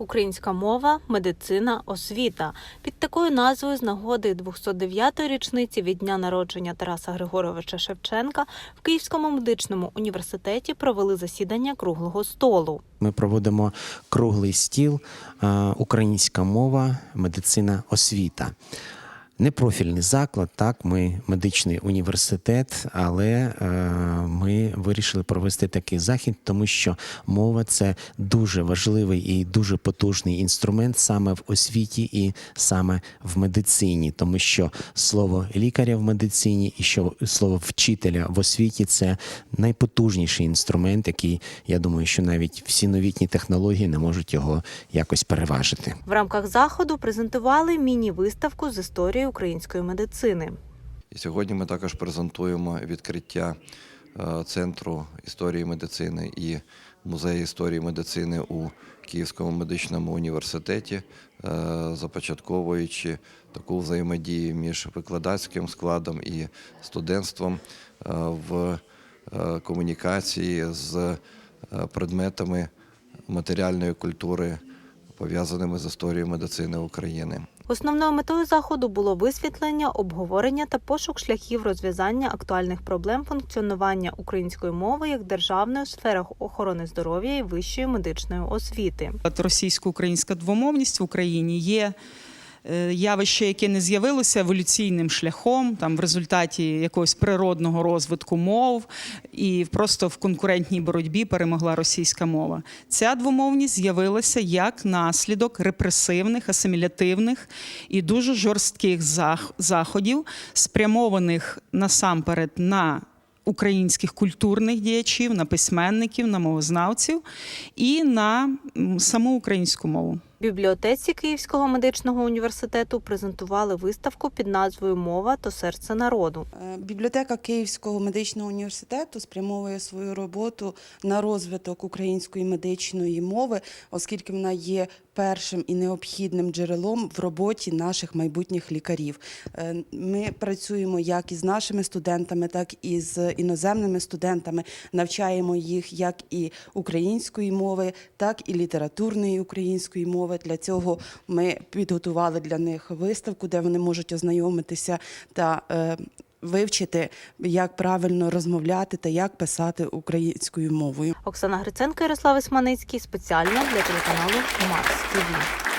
Українська мова, медицина, освіта. Під такою назвою з нагоди 209-ї річниці від дня народження Тараса Григоровича Шевченка в Київському медичному університеті провели засідання круглого столу. Ми проводимо круглий стіл е, Українська мова, медицина, освіта. Непрофільний заклад, так, ми медичний університет, але е, ми вирішили провести такий захід, тому що мова це дуже важливий і дуже потужний інструмент саме в освіті і саме в медицині, тому що слово лікаря в медицині і що слово вчителя в освіті це найпотужніший інструмент, який я думаю, що навіть всі новітні технології не можуть його якось переважити. В рамках заходу презентували міні-виставку з історії української медицини. Сьогодні ми також презентуємо відкриття е, Центру історії медицини і музею історії медицини у Київському медичному університеті, е, започатковуючи таку взаємодію між викладацьким складом і студентством е, в комунікації з предметами матеріальної культури, пов'язаними з історією медицини України. Основною метою заходу було висвітлення, обговорення та пошук шляхів розв'язання актуальних проблем функціонування української мови як державної в сферах охорони здоров'я і вищої медичної освіти. Російсько-українська двомовність в Україні є явище, яке не з'явилося еволюційним шляхом, там в результаті якогось природного розвитку мов, і просто в конкурентній боротьбі перемогла російська мова. Ця двомовність з'явилася як наслідок репресивних, асимілятивних і дуже жорстких заходів, спрямованих насамперед на українських культурних діячів, на письменників, на мовознавців і на саму українську мову. Бібліотеці Київського медичного університету презентували виставку під назвою Мова то серце народу. Е, Бібліотека Київського медичного університету спрямовує свою роботу на розвиток української медичної мови, оскільки вона є першим і необхідним джерелом в роботі наших майбутніх лікарів. Е, Ми працюємо як із нашими студентами, так і з іноземними студентами, навчаємо їх як і української мови, так і літературної української мови. Для цього ми підготували для них виставку, де вони можуть ознайомитися та е, вивчити, як правильно розмовляти та як писати українською мовою. Оксана Гриценко, Ярослав Ісманицький спеціально для телеканалу Марс ТВ.